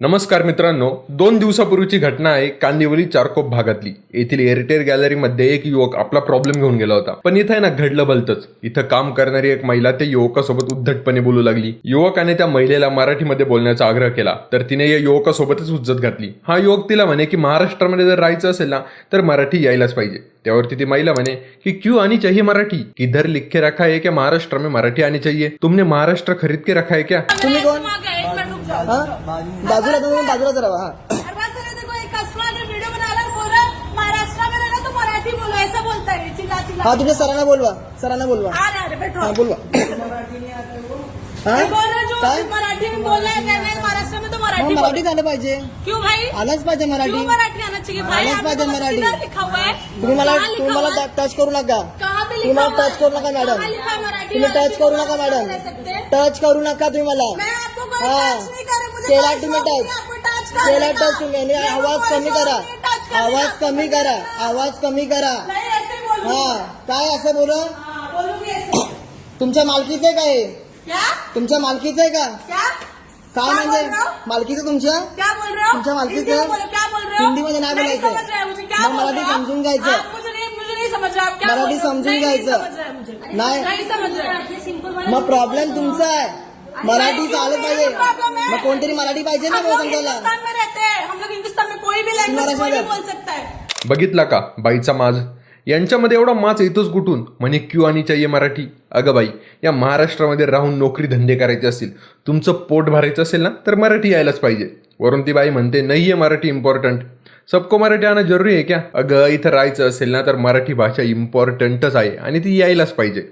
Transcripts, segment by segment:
नमस्कार मित्रांनो दोन दिवसापूर्वीची घटना आहे कांदिवली चारकोप भागातली. येथील एअरटेल गॅलरीमध्ये एक युवक आपला प्रॉब्लेम घेऊन गेला होता. पण इथं ना घडलं भलतंच इथं काम करणारी एक महिला त्या युवकासोबत उद्धटपणे बोलू लागली. युवकाने त्या महिलेला मराठीमध्ये बोलण्याचा आग्रह केला तर तिने या युवकासोबतच उज्जत घातली. हा युवक तिला म्हणे की महाराष्ट्रामध्ये जर राहायचं असेल ना तर मराठी यायलाच पाहिजे. त्यावरती ती महिला म्हणे की क्यों आनी चाहिए मराठी? किधर लिख के रखा है क्या? महाराष्ट्र में मराठी आनी चाहिए. तुमने महाराष्ट्र खरीद के रखा है क्या? हा? बाजूला तो मैं बाजूला जरा हाँ हाँ तुम्हें सरांना बोलवा सरांना बोलवा। हाँ बोलवा। मराठी झालं हाँ, पाहिजे। आलंच पाहिजे मराठी? आलंच पाजे मराठी। तुम्ही मला तुम्ही मला टच करू ना तुम्हारा टच करू ना मैडम तुम्हें टच करू ना मैडम टच करू ना तुम्ही हाँ। केला तुम्ही टच केला। टच तुम्ही. आवाज कमी करा. आवाज। कमी करा. आवाज कमी करा. नहीं ऐसे बोलूंगी हा. काय असं बोल? हाँ, बोलूंगी ऐसे तुमच्या मालकीचं आहे का हे क्या? तुमच्या मालकीचं आहे का? क्या? म्हणजे? बोल रहे हो? मालकीचं तुमच्या? क्या बोल रहे हो? तुमच्या मालकीचं? हिंदी में बोलो, क्या बोल रहे हो? हिंदीमध्ये नाही बोलायचं. समझ रहे हैं मुझे. क्या मग बोल मराठी रहे हो? समजून घ्यायचं. आप मुझे नहीं मुझे नहीं समझ रहे आप क्या मराठी हो? समजून नहीं, घ्यायचं. नहीं. हैं मग प्रॉब्लेम तुमचा आहे. मराठी चालत पाहिजे मग कोणतरी मराठी पाहिजे ना हम भाऊ लोग समजायला हिंदुस्तान में रहते हम लोग हिंदुस्तान में कोई भी लैंग्वेज मराठी कोई भी में- बोल सकता बघितला का? बाईचा माज. यांच्यामध्ये एवढा माज येतोच कुठून? म्हणे क्यू आणि चाहिए मराठी. अगं बाई या महाराष्ट्रामध्ये राहून नोकरी धंदे करायचे असतील तुमचं पोट भरायचं असेल ना तर मराठी यायलाच पाहिजे. वरून ती बाई म्हणते नाही आहे मराठी इम्पॉर्टंट सबको मराठी आणणं जरुरी आहे क्या? अगं इथं राहायचं असेल ना तर मराठी भाषा इम्पॉर्टंटच आहे आणि ती यायलाच पाहिजे.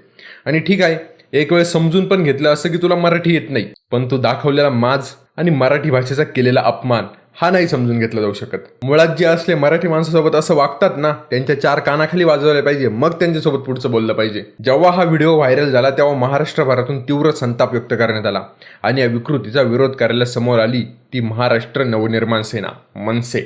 आणि ठीक आहे एक वेळ समजून पण घेतलं असं की तुला मराठी येत नाही. पण तू दाखवलेला माज आणि मराठी भाषेचा केलेला अपमान हा नाही समजून घेतला जाऊ शकत. मुळात जे असले मराठी माणसासोबत असं वागतात ना त्यांच्या चार कानाखाली वाजवले पाहिजे मग त्यांच्यासोबत पुढचं बोललं पाहिजे. जेव्हा हा व्हिडिओ व्हायरल झाला तेव्हा महाराष्ट्रभरातून तीव्र संताप व्यक्त करण्यात आला आणि या विकृतीचा विरोध करायला समोर आली ती महाराष्ट्र नवनिर्माण सेना मनसे.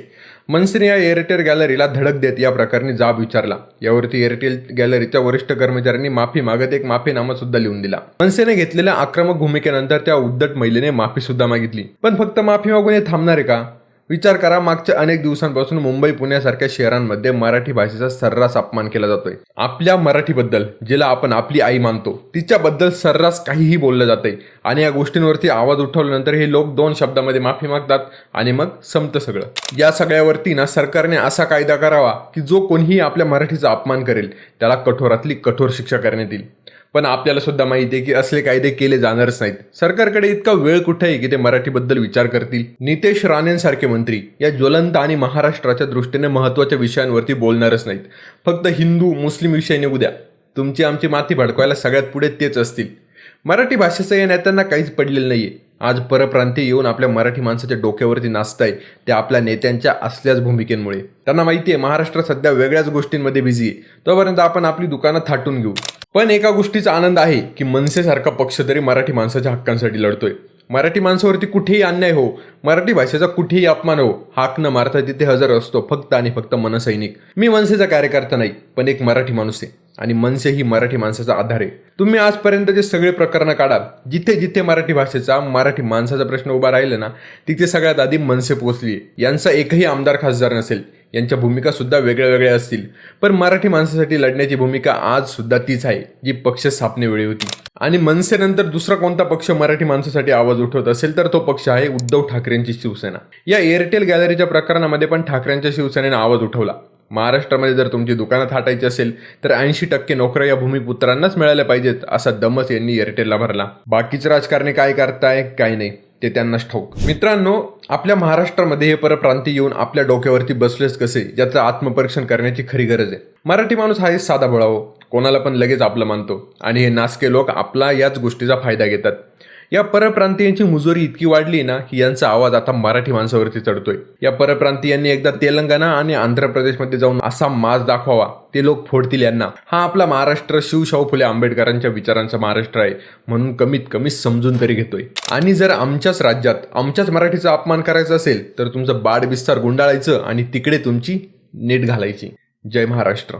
मनसेने या एअरटेल गॅलरीला धडक देत या प्रकरणी जाब विचारला. यावरती एअरटेल गॅलरीच्या वरिष्ठ कर्मचाऱ्यांनी माफी मागत एक माफीनामा सुद्धा लिहून दिला. मनसेने घेतलेल्या आक्रमक भूमिकेनंतर त्या उद्धट महिलेने माफी सुद्धा मागितली. पण फक्त माफी मागून हे थांबणार आहे का? विचार करा मागच्या अनेक दिवसांपासून मुंबई पुण्यासारख्या शहरांमध्ये मराठी भाषेचा सर्रास अपमान केला जातोय. आपल्या मराठीबद्दल जिला आपण आपली आई मानतो तिच्याबद्दल सर्रास काहीही बोललं जातंय. आणि या गोष्टींवरती आवाज उठवल्यानंतर हे लोक दोन शब्दामध्ये माफी मागतात आणि मग संपतं सगळं. या सगळ्यावरती ना सरकारने असा कायदा करावा की जो कोणीही आपल्या मराठीचा अपमान करेल त्याला कठोरातली कठोर शिक्षा करण्यात येईल. पण आपल्याला सुद्धा माहिती आहे की असले कायदे केले जाणारच नाहीत. सरकारकडे इतका वेळ कुठे आहे की ते मराठीबद्दल विचार करतील? नितेश राणेंसारखे मंत्री या ज्वलंत आणि महाराष्ट्राच्या दृष्टीने महत्त्वाच्या विषयांवरती बोलणारच नाहीत. फक्त हिंदू मुस्लिम विषय निघू द्या. तुमची आमची माती भडकवायला सगळ्यात पुढे तेच असतील. मराठी भाषेचं या नेत्यांना काहीच पडलेलं नाहीये. आज परप्रांतीय येऊन आपल्या मराठी माणसाच्या डोक्यावरती नाचताय ते आपल्या नेत्यांच्या असल्याच भूमिकेमुळे. त्यांना माहिती आहे महाराष्ट्र सध्या वेगळ्याच गोष्टींमध्ये बिझी आहे. तोपर्यंत आपण आपली दुकानं थाटून घेऊ. पण एका गोष्टीचा आनंद आहे की मनसेसारखा पक्ष तरी मराठी माणसाच्या हक्कांसाठी लढतोय. मराठी माणसावरती कुठेही अन्याय हो मराठी भाषेचा कुठेही अपमान हो हाक न मारता तिथे हजर असतो फक्त आणि फक्त मनसैनिक. मी मनसेचा कार्यकर्ता नाही पण एक मराठी माणूस आहे. आणि मनसे ही मराठी माणसाचा आधार आहे. तुम्ही आजपर्यंतचे सगळे प्रकरणं काढा जिथे जिथे मराठी भाषेचा मराठी माणसाचा प्रश्न उभा राहिला ना तिथे सगळ्यात आधी मनसे पोहोचली यांचा एकही आमदार खासदार नसेल. यांच्या भूमिका सुद्धा वेगळ्या वेगळ्या असतील. पण मराठी माणसासाठी लढण्याची भूमिका आज सुद्धा तीच आहे जी पक्ष स्थापनेवेळी होती. आणि मनसेनंतर दुसरा कोणता पक्ष मराठी माणसासाठी आवाज उठवत असेल तर तो पक्ष आहे उद्धव ठाकरेंची शिवसेना. या एअरटेल गॅलरीच्या प्रकरणामध्ये पण ठाकरेंच्या शिवसेनेनं आवाज उठवला. महाराष्ट्रामध्ये जर तुमची दुकानं थाटायची असेल तर ऐंशी टक्के नोकऱ्या या भूमिपुत्रांनाच मिळाल्या पाहिजेत असा दमस यांनी एअरटेलला भरला. बाकीचे राजकारणी काय करताय? काय नाही. ते त्यांनाच ठाऊक मित्रांनो आपल्या महाराष्ट्रामध्ये हे परप्रांती येऊन आपल्या डोक्यावरती बसलेच कसे याचं आत्मपरीक्षण करण्याची खरी गरज आहे. मराठी माणूस हा एक साधा बळावो हो. कोणाला पण लगेच आपलं मानतो. आणि हे नासके लोक आपला याच गोष्टीचा फायदा घेतात. या परप्रांतीयांची मुजोरी इतकी वाढली ना की यांचा आवाज आता मराठी माणसावरती चढतोय. या परप्रांतीयांनी एकदा तेलंगणा आणि आंध्र प्रदेशमध्ये जाऊन असा माज दाखवावा ते लोक फोडतील यांना. हा आपला महाराष्ट्र शिवशाहू फुले आंबेडकरांच्या विचारांचा महाराष्ट्र आहे म्हणून कमीत कमी समजून तरी घेतोय. आणि जर आमच्याच राज्यात आमच्याच मराठीचा अपमान करायचा असेल तर तुमचं बाड विस्तार गुंडाळायचं आणि तिकडे तुमची नीट घालायची. जय महाराष्ट्र.